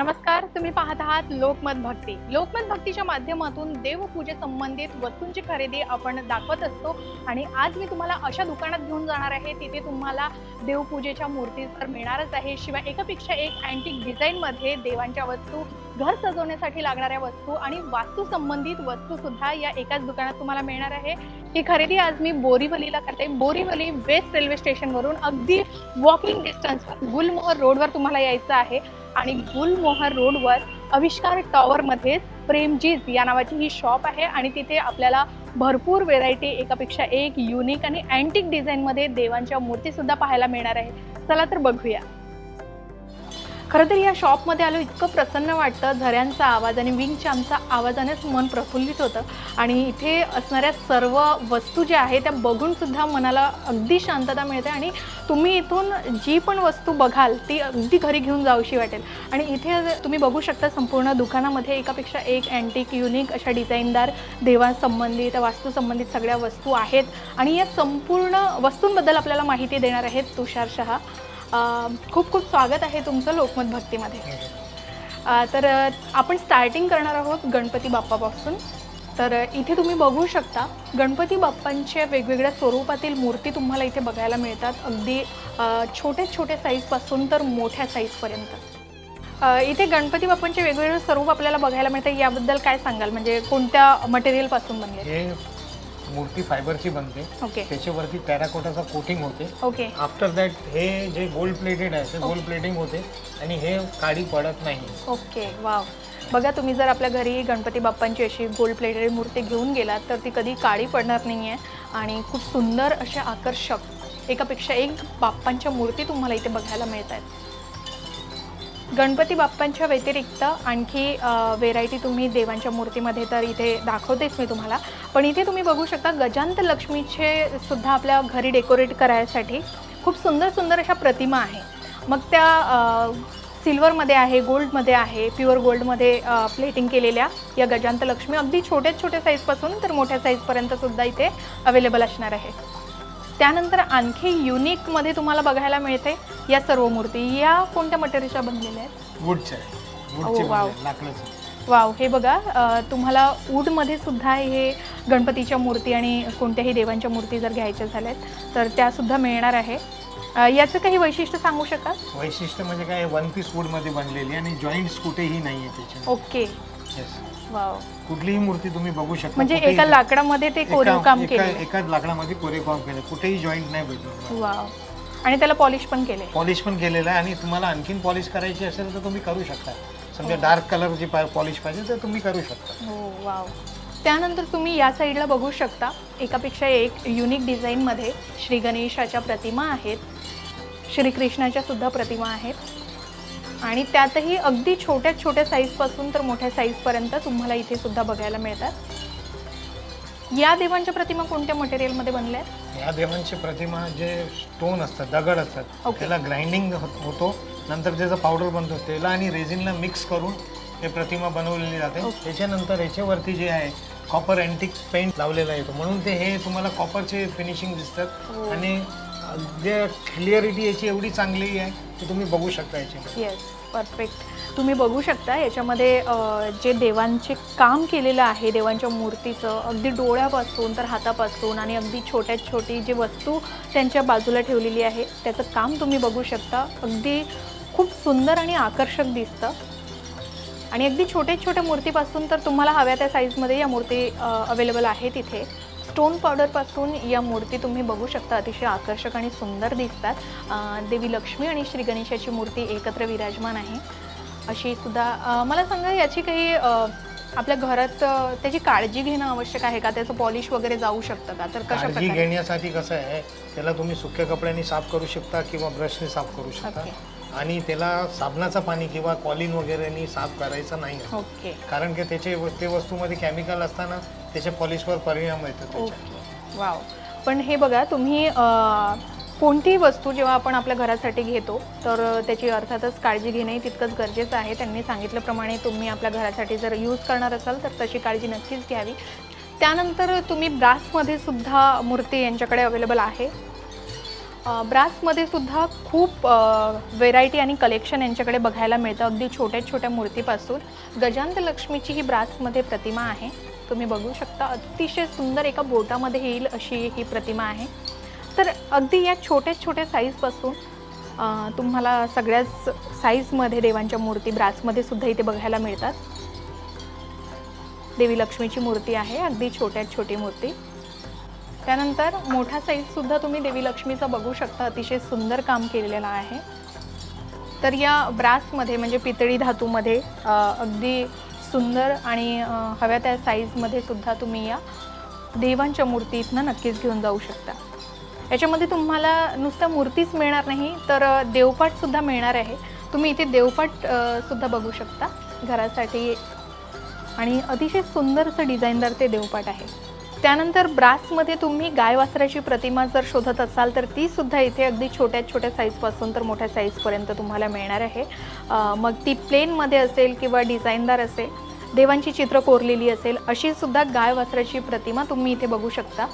नमस्कार तुम्ही पाहत आहात लोकमत भक्ती. लोकमत भक्तीच्या माध्यमातून देवपूजे संबंधित वस्तूंची खरेदी आपण दाखवत असतो आणि आज मी तुम्हाला अशा दुकानात घेऊन जाणार आहे तिथे तुम्हाला देवपूजेच्या मूर्ती तर मिळणारच आहे. शिवाय एकापेक्षा एक अँटिक डिझाईनमध्ये देवांच्या वस्तू घर सजवण्यासाठी लागणाऱ्या वस्तू आणि वास्तू संबंधित वस्तू सुद्धा या एकाच दुकानात तुम्हाला मिळणार आहे. ही खरेदी आज मी बोरीवलीला करते. बोरीवली वेस्ट रेल्वे स्टेशनवरून अगदी वॉकिंग डिस्टन्स गुलमोहर रोडवर तुम्हाला यायचं आहे. आणि गुलमोहर रोडवर आविष्कार टॉवरमध्येच प्रेमजीज या नावाची ही शॉप आहे आणि तिथे आपल्याला भरपूर व्हेरायटी एकापेक्षा एक युनिक आणि अँटिक डिझाईनमध्ये देवांच्या मूर्ती सुद्धा पाहायला मिळणार आहे चला तर बघूया. खरं तर या शॉपमध्ये आलो इतकं प्रसन्न वाटतं. झऱ्यांचा आवाज आणि विंग चॅमचा आवाजानेच मन प्रफुल्लित होतं. आणि इथे असणाऱ्या सर्व वस्तू ज्या आहेत त्या बघूनसुद्धा मनाला अगदी शांतता मिळते. आणि तुम्ही इथून जी पण वस्तू बघाल ती अगदी घरी घेऊन जाऊशी वाटेल. आणि इथे तुम्ही बघू शकता संपूर्ण दुकानामध्ये एकापेक्षा एक अँटिक युनिक अशा डिझाईनदार देवासंबंधित वास्तूसंबंधित सगळ्या वस्तू आहेत. आणि या संपूर्ण वस्तूंबद्दल आपल्याला माहिती देणार आहेत तुषार शहा. खूप खूप स्वागत आहे तुमचं लोकमत भक्तीमध्ये. अं, तर आपण स्टार्टिंग करणार आहोत गणपती बाप्पापासून. तर इथे तुम्ही बघू शकता गणपती बाप्पांच्या वेगवेगळ्या स्वरूपातील मूर्ती तुम्हाला इथे बघायला मिळतात. अगदी अं, छोटे छोटे साईजपासून तर मोठ्या साईजपर्यंत इथे गणपती बाप्पांचे वेगवेगळे स्वरूप आपल्याला बघायला मिळतं याबद्दल काय सांगाल? म्हणजे कोणत्या मटेरियलपासून बनले हे मूर्ती फायबरची बनते. ओके. त्याच्यावरती टेराकोटाचा कोटिंग होते. ओके. आफ्टर दॅट हे जे गोल्ड प्लेटेड आहे ते गोल्ड प्लेटिंग होते आणि हे काळी पडत नाही. Okay wow. बघा तुम्ही जर आपल्या घरी गणपती बाप्पांची अशी गोल्ड प्लेटेड मूर्ती घेऊन गेलात तर ती कधी काळी पडणार नाही आहे आणि खूप सुंदर अशा आकर्षक एकापेक्षा एक बाप्पांच्या मूर्ती तुम्हाला इथे बघायला मिळत आहेत गणपती बाप्पांच्या व्यतिरिक्त आणखी व्हेरायटी तुम्ही देवांच्या मूर्तीमध्ये तर इथे दाखवतेच मी तुम्हाला. पण इथे तुम्ही बघू शकता गजांत लक्ष्मीचे सुद्धा आपल्या घरी डेकोरेट करायसाठी खूप सुंदर सुंदर अशा प्रतिमा आहे. मग त्या सिल्वरमध्ये आहे गोल्डमध्ये आहे प्युअर गोल्डमध्ये प्लेटिंग केलेल्या या गजांत लक्ष्मी अगदी छोट्या छोट्या साईजपासून तर मोठ्या साईजपर्यंत सुद्धा इथे अवेलेबल असणार आहे. त्यानंतर आणखी युनिकमध्ये तुम्हाला बघायला मिळते या सर्व मूर्ती. या कोणत्या मटेरियलच्या बनलेल्या आहेत? वूडचे आहे Oh, वूडचे लाकडाचे. वाव हे बघा तुम्हाला वूडमध्ये सुद्धा हे गणपतीच्या मूर्ती आणि कोणत्याही देवांच्या मूर्ती जर घ्यायच्या झाल्यात तर त्यासुद्धा मिळणार आहे. याचं काही वैशिष्ट्य सांगू शकाल? वैशिष्ट्य म्हणजे काय वन पीस वूडमध्ये बनलेली आणि जॉईंट्स कुठेही नाही आहे त्याच्या ओके. वाव. कुठलीही मूर्ती तुम्ही बघू शकता. म्हणजे कुठेही- एका लाकडामध्ये ते कोरीव काम एका- केलं एकाच लाकडामध्ये कोरीव काम केलं. कुठेही जॉईंट नाही भेटणार वाव. आणि त्याला पॉलिश पण केले पॉलिश पण केलेलं आहे आणि तुम्हाला आणखीन पॉलिश करायची असेल तर तुम्ही करू शकता. समजा. डार्क कलरची पॉलिश पाहिजे तर तुम्ही करू शकता. हो वाव. त्यानंतर तुम्ही या साईडला बघू शकता. एकापेक्षा एक युनिक डिझाईनमध्ये श्री गणेशाच्या प्रतिमा आहेत. श्रीकृष्णाच्या सुद्धा प्रतिमा आहेत. आणि त्यातही अगदी छोट्या छोट्या साईजपासून तर मोठ्या साईजपर्यंत तुम्हाला इथे सुद्धा बघायला मिळतात या देवांच्या प्रतिमा कोणत्या मटेरियलमध्ये बनल्या आहेत या देवांची प्रतिमा जे स्टोन असतात दगड असतात. त्याला ग्राइंडिंग होतो नंतर त्याचं पावडर बनतो त्याला आणि रेझिनला मिक्स करून हे प्रतिमा बनवलेली जाते. त्याच्यानंतर याच्यावरती जे आहे कॉपर अँटिक पेंट लावलेला येतो म्हणून ते हे तुम्हाला कॉपरचे फिनिशिंग हो. दिसतात आणि अ, जे क्लिअरिटी याची एवढी चांगली आहे ते तुम्ही बघू शकता याची येस परफेक्ट तुम्ही बघू शकता याच्यामध्ये अ, जे देवांचे काम केलेलं आहे देवांच्या मूर्तीचं अगदी डोळ्यापासून तर हातापासून आणि अगदी छोट्यात छोटी जी वस्तू त्यांच्या बाजूला ठेवलेली आहे त्याचं काम तुम्ही बघू शकता. अगदी खूप सुंदर आणि आकर्षक दिसतं. आणि अगदी छोट्या छोट्या मूर्तीपासून तर तुम्हाला हव्या त्या साईजमध्ये या मूर्ती अवेलेबल आहेत इथे. स्टोन पावडरपासून या मूर्ती तुम्ही बघू शकता अतिशय आकर्षक आणि सुंदर दिसतात. देवी लक्ष्मी आणि श्री गणेशाची मूर्ती एकत्र विराजमान आहे. अशी सुद्धा मला सांगा याची काही आपल्या घरात त्याची काळजी घेणं आवश्यक आहे का? त्याचं पॉलिश वगैरे जाऊ शकतं का? तर कशा काळजी घेण्यासाठी कसं आहे त्याला तुम्ही सुक्या कपड्यांनी साफ करू शकता किंवा ब्रशने साफ करू शकता. आणि त्याला साबणाचं पाणी किंवा कॉलिन वगैरेनी साफ करायचं नाही. ओके. कारण की त्याचे ते वस्तूमध्ये केमिकल असताना त्याच्या पॉलिशवर परिणाम येतो ओके. वाव. पण हे बघा तुम्ही अ, कोणतीही वस्तू जेव्हा आपण आपल्या घरासाठी घेतो तर त्याची अर्थातच काळजी घेणे तितकंच गरजेचं आहे. त्यांनी सांगितल्याप्रमाणे तुम्ही आपल्या घरासाठी जर यूज करणार असाल तर तशी काळजी नक्कीच घ्यावी. त्यानंतर तुम्ही ब्रासमध्ये सुद्धा मूर्ती यांच्याकडे अवेलेबल आहे. अ, ब्रासमध्ये सुद्धा खूप व्हेरायटी आणि कलेक्शन यांच्याकडे बघायला मिळतं. अगदी छोट्या छोट्या मूर्तीपासून. गजांत लक्ष्मीची ही ब्रासमध्ये प्रतिमा आहे. तुम्ही बघू शकता. अतिशय सुंदर एका बोटामध्ये येईल अशी ही प्रतिमा आहे. तर अगदी या छोट्या छोट्या साईजपासून तुम्हाला सगळ्याच साईजमध्ये देवांच्या मूर्ती ब्रासमध्ये सुद्धा इथे बघायला मिळतात. देवी लक्ष्मीची मूर्ती आहे अगदी छोट्यात छोटी मूर्ती. त्यानंतर मोठा साईजसुद्धा तुम्ही देवी लक्ष्मीचा बघू शकता अतिशय सुंदर काम केलेलं आहे. तर या ब्रासमध्ये म्हणजे पितळी धातूमध्ये अगदी सुंदर आणि हव्या त्या साईजमध्ये सुद्धा तुम्ही या. देवांच्या मूर्ती इथनं नक्कीच घेऊन जाऊ शकता. याच्यामध्ये तुम्हाला नुसत्या मूर्तीच मिळणार नाही तर देवपाठसुद्धा देवपाटसुद्धा मिळणार आहे. तुम्ही इथे देवपाट सुद्धा बघू शकता घरासाठी. आणि अतिशय सुंदर असं डिझाईनदार ते देवपाट आहे. त्यानंतर ब्रासमध्ये तुम्ही गाय वासराची प्रतिमा जर शोधत असाल तर ती सुद्धा इथे अगदी छोट्या छोट्या साईजपासून तर मोठ्या साईजपर्यंत तुम्हाला मिळणार आहे. मग ती प्लेनमध्ये असेल किंवा डिझाईनदार असेल देवांची चित्र कोरलेली असेल अशी सुद्धा गाय वासराची प्रतिमा तुम्ही इथे बघू शकता.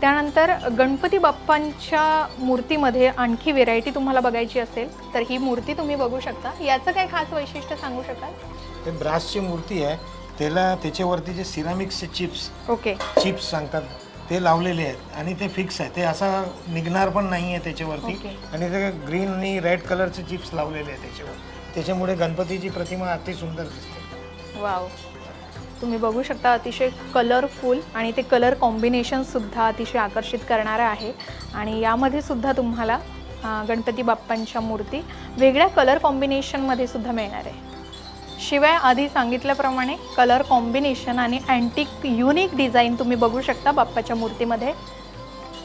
त्यानंतर गणपती बाप्पांच्या मूर्तीमध्ये आणखी व्हेरायटी तुम्हाला बघायची असेल तर ही मूर्ती तुम्ही बघू शकता. याचं काय खास वैशिष्ट्य सांगू शकाल? ब्रासची मूर्ती आहे. त्याला त्याच्यावरती जे सिरामिक्सचे चिप्स ओके. चिप्स सांगतात ते लावलेले आहेत आणि ते फिक्स आहे. ते असं निघणार पण नाही आहे त्याच्यावरती. आणि ते ग्रीन आणि रेड कलरचे चिप्स लावलेले आहेत त्याच्यावर. त्याच्यामुळे गणपतीची प्रतिमा अति सुंदर दिसते. वाव. तुम्ही बघू शकता अतिशय कलरफुल आणि ते कलर कॉम्बिनेशनसुद्धा अतिशय आकर्षित करणारं आहे. आणि यामध्ये सुद्धा तुम्हाला गणपती बाप्पांच्या मूर्ती वेगळ्या कलर कॉम्बिनेशनमध्ये सुद्धा मिळणार आहे. शिवाय आधी सांगितल्याप्रमाणे कलर कॉम्बिनेशन आणि अँटिक युनिक डिझाईन तुम्ही बघू शकता बाप्पाच्या मूर्तीमध्ये.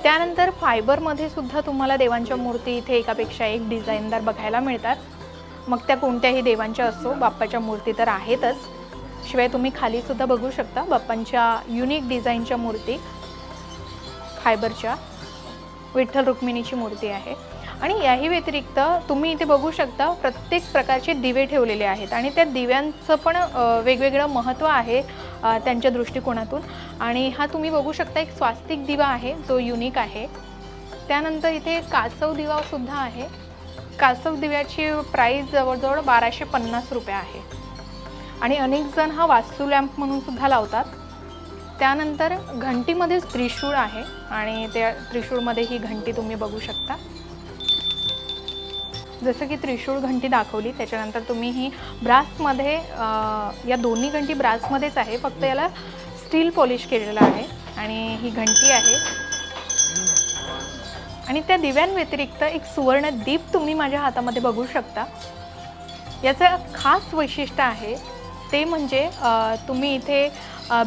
त्यानंतर फायबरमध्ये सुद्धा तुम्हाला देवांच्या मूर्ती इथे एकापेक्षा एक डिझाईनदार बघायला मिळतात. मग त्या कोणत्याही देवांच्या असो बाप्पाच्या मूर्ती तर आहेतच. शिवाय तुम्ही खालीसुद्धा बघू शकता बाप्पांच्या युनिक डिझाईनच्या मूर्ती. फायबरच्या. विठ्ठल रुक्मिणीची मूर्ती आहे. आणि याही व्यतिरिक्त तुम्ही इथे बघू शकता प्रत्येक प्रकारचे दिवे ठेवलेले आहेत आणि त्या दिव्यांचं पण वेगवेगळं महत्त्व आहे त्यांच्या दृष्टिकोनातून. आणि हा तुम्ही बघू शकता एक स्वास्तिक दिवा आहे जो युनिक आहे. त्यानंतर इथे कासव दिवासुद्धा आहे. कासव दिव्याची प्राईस जवळजवळ बाराशे पन्नास रुपये आहे. आणि अनेक जण हा वास्तू लॅम्प म्हणून सुद्धा लावतात. त्यानंतर घंटीमध्येच त्रिशूळ आहे आणि त्या त्रिशूळमध्ये ही घंटी तुम्ही बघू शकता. जसं की त्रिशूळ घंटी दाखवली त्याच्यानंतर तुम्ही ही ब्रासमध्ये या दोन्ही घंटी ब्रासमध्येच आहे फक्त याला स्टील पॉलिश केलेलं आहे आणि ही घंटी आहे. आणि त्या दिव्यांव्यतिरिक्त एक सुवर्ण दीप तुम्ही माझ्या हातामध्ये बघू शकता. याचं खास वैशिष्ट्य आहे ते म्हणजे तुम्ही इथे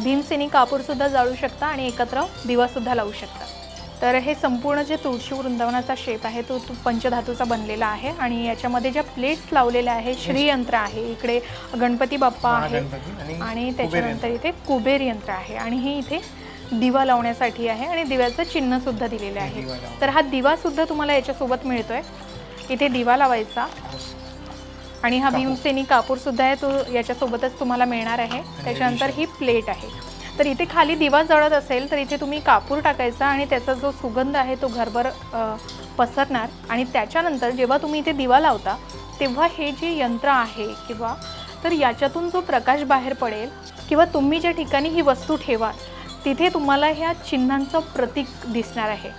भीमसेनी कापूरसुद्धा जाळू शकता आणि एकत्र दिवासुद्धा लावू शकता. तर हे संपूर्ण जे तुळशी वृंदावनाचा शेप आहे तो तो पंचधातूचा बनलेला आहे आणि याच्यामध्ये ज्या प्लेट्स लावलेल्या आहे श्रीयंत्र आहे. इकडे गणपती बाप्पा आहे आणि त्याच्यानंतर. इथे कुबेर यंत्र आहे आणि हे इथे दिवा लावण्यासाठी आहे आणि दिव्याचं चिन्ह सुद्धा दिलेलं आहे. तर हा दिवा सुद्धा तुम्हाला याच्यासोबत मिळतोय. इथे दिवा लावायचा. आणि हा. भीमसेनी कापूर सुद्धा आहे तो याच्यासोबतच तुम्हाला मिळणार आहे. त्याच्यानंतर ही प्लेट आहे. तर इथे खाली दिवा जळत असेल तर इथे तुम्ही कापूर टाकायचा आणि त्याचा जो सुगंध आहे तो घरभर पसरणार. आणि त्याच्यानंतर जेव्हा तुम्ही इथे दिवा लावता तेव्हा हे जे यंत्र आहे किंवा तर याच्यातून जो प्रकाश बाहेर पडेल किंवा तुम्ही ज्या ठिकाणी ही वस्तू ठेवा तिथे तुम्हाला ह्या चिन्हांचं प्रतीक दिसणार आहे.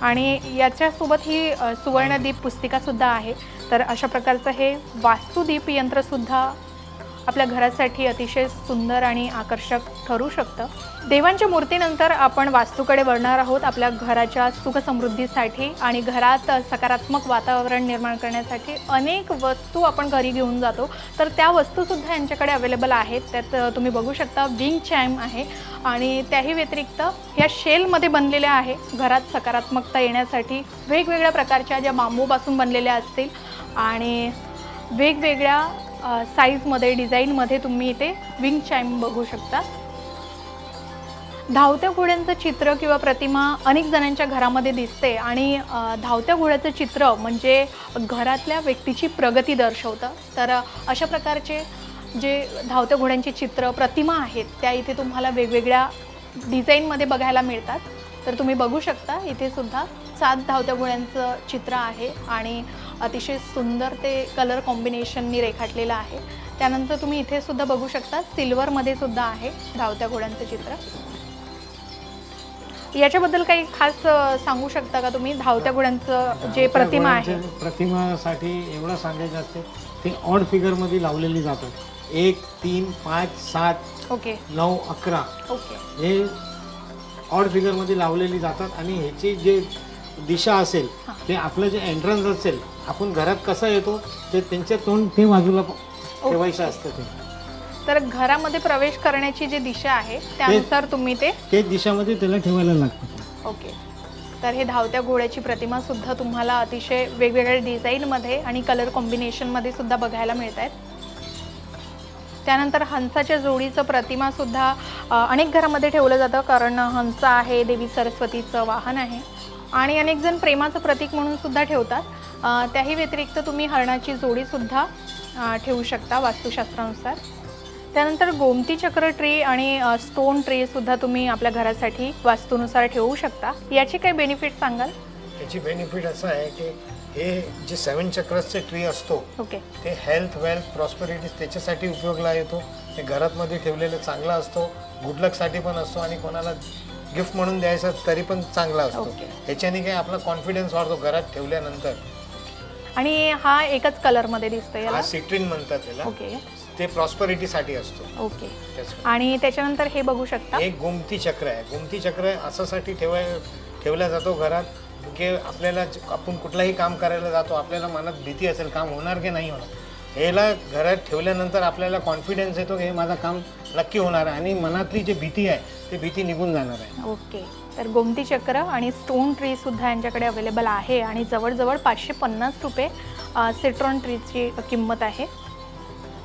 आणि याच्यासोबत ही सुवर्णदीप पुस्तिकासुद्धा आहे. तर अशा प्रकारचं हे वास्तुदीप यंत्रसुद्धा आपल्या घरासाठी अतिशय सुंदर आणि आकर्षक ठरू शकतं. देवांच्या मूर्तीनंतर आपण वास्तूकडे वळणार आहोत आपल्या घराच्या सुखसमृद्धीसाठी आणि घरात सकारात्मक वातावरण निर्माण करण्यासाठी अनेक वस्तू आपण घरी घेऊन जातो. तर त्या वस्तूसुद्धा यांच्याकडे अवेलेबल आहेत. त्यात तुम्ही बघू शकता विंग चॅम आहे आणि त्याही व्यतिरिक्त या शेलमध्ये बनलेल्या आहे. घरात सकारात्मकता येण्यासाठी वेगवेगळ्या प्रकारच्या ज्या बांबूपासून बनलेल्या असतील आणि वेगवेगळ्या साईजमध्ये डिझाईनमध्ये तुम्ही इथे विंग चाईम बघू शकता. धावत्या घोड्यांचं चित्र किंवा प्रतिमा अनेक जणांच्या घरामध्ये दिसते आणि धावत्या घोड्याचं चित्र म्हणजे घरातल्या व्यक्तीची प्रगती दर्शवतं. तर अशा प्रकारचे जे धावत्या घोड्यांची चित्र प्रतिमा आहेत त्या इथे तुम्हाला वेगवेगळ्या डिझाईनमध्ये बघायला मिळतात. तर तुम्ही बघू शकता इथे सुद्धा सात धावत्या घोड्यांचं चित्र आहे आणि अतिशय सुंदर ते कलर कॉम्बिनेशननी रेखाटलेलं आहे. त्यानंतर तुम्ही इथे सुद्धा बघू शकता सिल्वरमध्ये सुद्धा आहे धावत्या घोड्यांचं चित्र. याच्याबद्दल काही खास सांगू शकता का तुम्ही? धावत्या घोड्यांचं जे प्रतिमा आहे. प्रतिमासाठी एवढं सांगायचं असते ते ऑड फिगरमध्ये लावलेली जातात. एक तीन पाच सात ओके. नऊ अकरा. ओके. हे ऑड फिगरमध्ये लावलेली जातात आणि ह्याची जे दिशा असेल. ते आपलं जे एंट्रन्स असेल आपण घरात कसं येतो ते त्यांच्या तोंड ते बाजूला ठेवायचं असतं ते. तर घरामध्ये प्रवेश करण्याची जी दिशा आहे त्यानुसार तुम्ही ते ते दिशामध्ये त्याला ठेवायला लागतं. ओके. तर हे धावत्या घोड्याची प्रतिमा सुद्धा तुम्हाला अतिशय वेगवेगळ्या डिझाईनमध्ये आणि कलर कॉम्बिनेशनमध्ये सुद्धा बघायला मिळत आहेत त्यानंतर हंसाच्या जोडीचं प्रतिमा सुद्धा अ, अनेक घरामध्ये ठेवलं जातं कारण हंस आहे देवी सरस्वतीचं वाहन आहे. आणि अनेक जण प्रेमाचं प्रतीक म्हणून सुद्धा ठेवतात. त्याही व्यतिरिक्त तुम्ही हरणाची जोडीसुद्धा ठेवू शकता वास्तुशास्त्रानुसार. त्यानंतर गोमती चक्र ट्री आणि स्टोन ट्री सुद्धा तुम्ही आपल्या घरासाठी वास्तूनुसार ठेवू शकता. याचे काही बेनिफिट सांगाल? याची बेनिफिट असं आहे की हे जे सेवन चक्रसचे ट्री असतो ओके. ते हेल्थ वेल्थ प्रॉस्पेरिटी त्याच्यासाठी उपयोगला येतो. ते घरातमध्ये ठेवलेलं चांगला असतो गुड लकसाठी पण असतो आणि कोणाला गिफ्ट म्हणून द्यायचं तरी पण चांगला असतो. Okay. ह्याच्याने काय आपला कॉन्फिडन्स वाढतो घरात ठेवल्यानंतर. आणि हा एकच कलरमध्ये दिसतोय याला? हा सिट्रिन म्हणतात त्याला ओके. ते प्रॉस्पेरिटीसाठी असतो. ओके. त्याचं आणि त्याच्यानंतर हे बघू शकता? एक गोमती चक्र आहे. गोमती चक्र असासाठी ठेवाय ठेवला जातो घरात की आपल्याला ज- आपण कुठलाही काम करायला जातो आपल्याला मनात भीती असेल काम होणार की नाही होणार? याला घरात ठेवल्यानंतर आपल्याला कॉन्फिडन्स येतो की हे माझं काम नक्की होणार आहे. आणि मनातली जी भीती आहे ती भीती निघून जाणार आहे. ओके. तर गोमती चक्र आणि स्टोन ट्री सुद्धा यांच्याकडे अवेलेबल आहे आणि जवळजवळ पाचशे पन्नास रुपये सिट्रॉन ट्रीची किंमत आहे.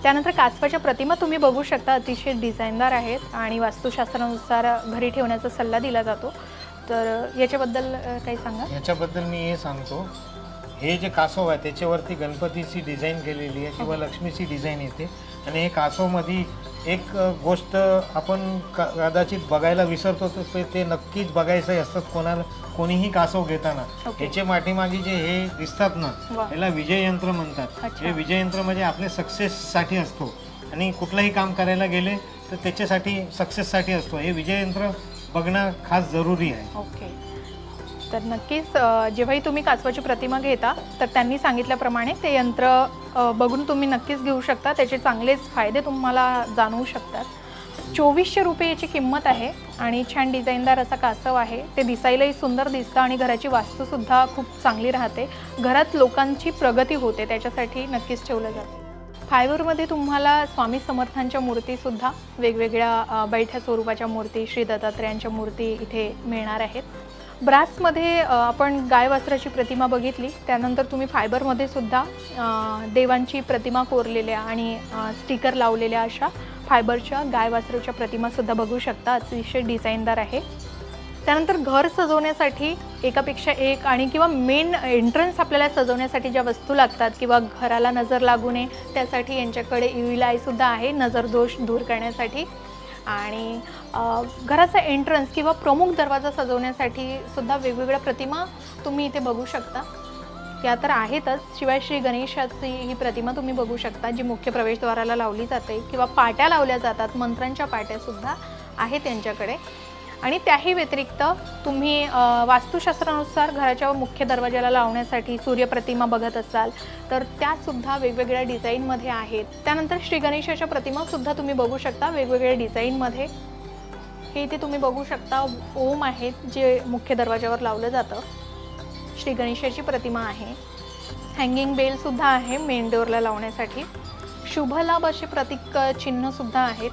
त्यानंतर कासवाच्या प्रतिमा तुम्ही बघू शकता अतिशय डिझाईनदार आहेत आणि वास्तुशास्त्रानुसार घरी ठेवण्याचा सल्ला दिला जातो. तर याच्याबद्दल काही सांगा याच्याबद्दल मी हे सांगतो. हे जे कासव आहे त्याच्यावरती गणपतीची डिझाईन केलेली आहे किंवा लक्ष्मीची डिझाईन येते. आणि हे कासवमध्ये एक गोष्ट आपण क- कदाचित बघायला विसरतो तर ते- ते नक्कीच बघायचं असतं. कोणाला कोणीही कासव घेताना. याचे माठीमागे जे हे दिसतात ना वा. याला विजय यंत्र म्हणतात. हे विजय यंत्र म्हणजे आपले सक्सेससाठी असतो. आणि कुठलंही काम करायला गेले तर त्याच्यासाठी सक्सेससाठी असतो. हे विजय यंत्र बघणं खास जरुरी आहे. ओके. तर नक्कीच जेव्हाही तुम्ही कासवाची प्रतिमा घेता तर त्यांनी सांगितल्याप्रमाणे ते यंत्र बघून तुम्ही नक्कीच घेऊ शकता. त्याचे चांगलेच फायदे तुम्हाला जाणवू शकतात. चोवीसशे रुपये याची किंमत आहे आणि छान डिझाईनदार असा कासव आहे. ते दिसायलाही सुंदर दिसतं आणि घराची वास्तूसुद्धा खूप चांगली राहते. घरात लोकांची प्रगती होते त्याच्यासाठी नक्कीच ठेवलं जातं. फायबरमध्ये तुम्हाला स्वामी समर्थांच्या मूर्तीसुद्धा वेगवेगळ्या बैठ्या स्वरूपाच्या मूर्ती श्री दत्तात्रयांच्या मूर्ती इथे मिळणार आहेत. ब्रासमध्ये आपण गाय वस्त्राची प्रतिमा बघितली. त्यानंतर तुम्ही फायबरमध्ये सुद्धा देवांची प्रतिमा कोरलेल्या आणि स्टिकर लावलेल्या अशा फायबरच्या गाय वासरूच्या प्रतिमासुद्धा बघू शकता. अतिशय डिझाईनदार आहे. त्यानंतर घर सजवण्यासाठी एकापेक्षा एक आणि किंवा मेन एंट्रन्स आपल्याला सजवण्यासाठी ज्या वस्तू लागतात किंवा घराला नजर लागू नये त्यासाठी यांच्याकडे सुद्धा आहे नजर दोष दूर करण्यासाठी. आणि घराचा एंट्रन्स किंवा प्रमुख दरवाजा सजवण्यासाठी सुद्धा वेगवेगळ्या प्रतिमा तुम्ही इथे बघू शकता. त्या तर आहेतच शिवाय श्री गणेशाची ही प्रतिमा तुम्ही बघू शकता जी मुख्य प्रवेशद्वाराला लावली जाते किंवा पाट्या लावल्या जातात मंत्रांच्या पाट्यासुद्धा आहेत त्यांच्याकडे. आणि त्याही व्यतिरिक्त तुम्ही वास्तुशास्त्रानुसार घराच्या मुख्य दरवाजाला लावण्यासाठी सूर्यप्रतिमा बघत असाल तर त्यासुद्धा वेगवेगळ्या डिझाईनमध्ये आहेत. त्यानंतर श्री गणेशाच्या प्रतिमासुद्धा तुम्ही बघू शकता वेगवेगळ्या डिझाईनमध्ये. हे इथे तुम्ही बघू शकता ओम आहेत जे मुख्य दरवाजावर लावलं जातं. श्री गणेशाची प्रतिमा आहे. हँगिंग बेलसुद्धा आहे मेन डोअरला लावण्यासाठी. शुभलाभ असे प्रतीक चिन्हसुद्धा आहेत.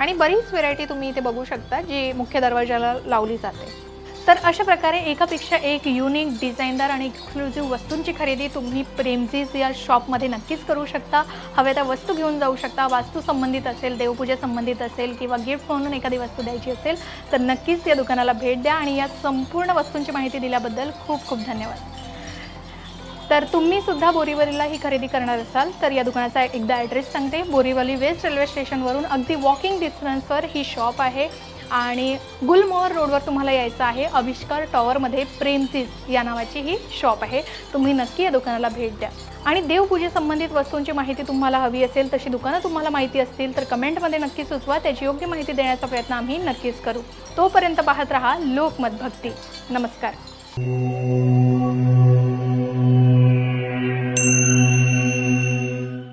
आणि बरीच व्हेरायटी तुम्ही इथे बघू शकता जी मुख्य दरवाजाला लावली जाते. तर अशा प्रकारे एकापेक्षा एक युनिक डिझाईनदार आणि एक्सक्लुझिव्ह वस्तूंची खरेदी तुम्ही प्रेमजीज या शॉपमध्ये नक्कीच करू शकता. हव्या त्या वस्तू घेऊन जाऊ शकता. वास्तू संबंधित असेल देवपूजा संबंधित असेल किंवा गिफ्ट म्हणून एखादी वस्तू द्यायची असेल तर नक्कीच या दुकानाला भेट द्या आणि या संपूर्ण वस्तूंची माहिती दिल्याबद्दल खूप खूप धन्यवाद. तर तुम्ही सुद्धा बोरीवलीला ही खरेदी करणार असाल तर या दुकानाचा एकदा ॲड्रेस सांगते. बोरीवली वेस्ट रेल्वे स्टेशनवरून अगदी वॉकिंग डिस्टन्सवर ही शॉप आहे. आणि गुलमोहर रोडवर तुम्हाला यायचं आहे. आविष्कार टॉवरमध्ये प्रेमचीज या नावाची ही शॉप आहे. तुम्ही नक्की या दुकानाला भेट द्या. आणि देवपूजेसंबंधित वस्तूंची माहिती तुम्हाला हवी असेल तशी दुकानं तुम्हाला माहिती असतील तर कमेंटमध्ये नक्की सुचवा. त्याची योग्य माहिती देण्याचा प्रयत्न आम्ही नक्कीच करू. तोपर्यंत पाहत रहा लोकमत भक्ती. नमस्कार.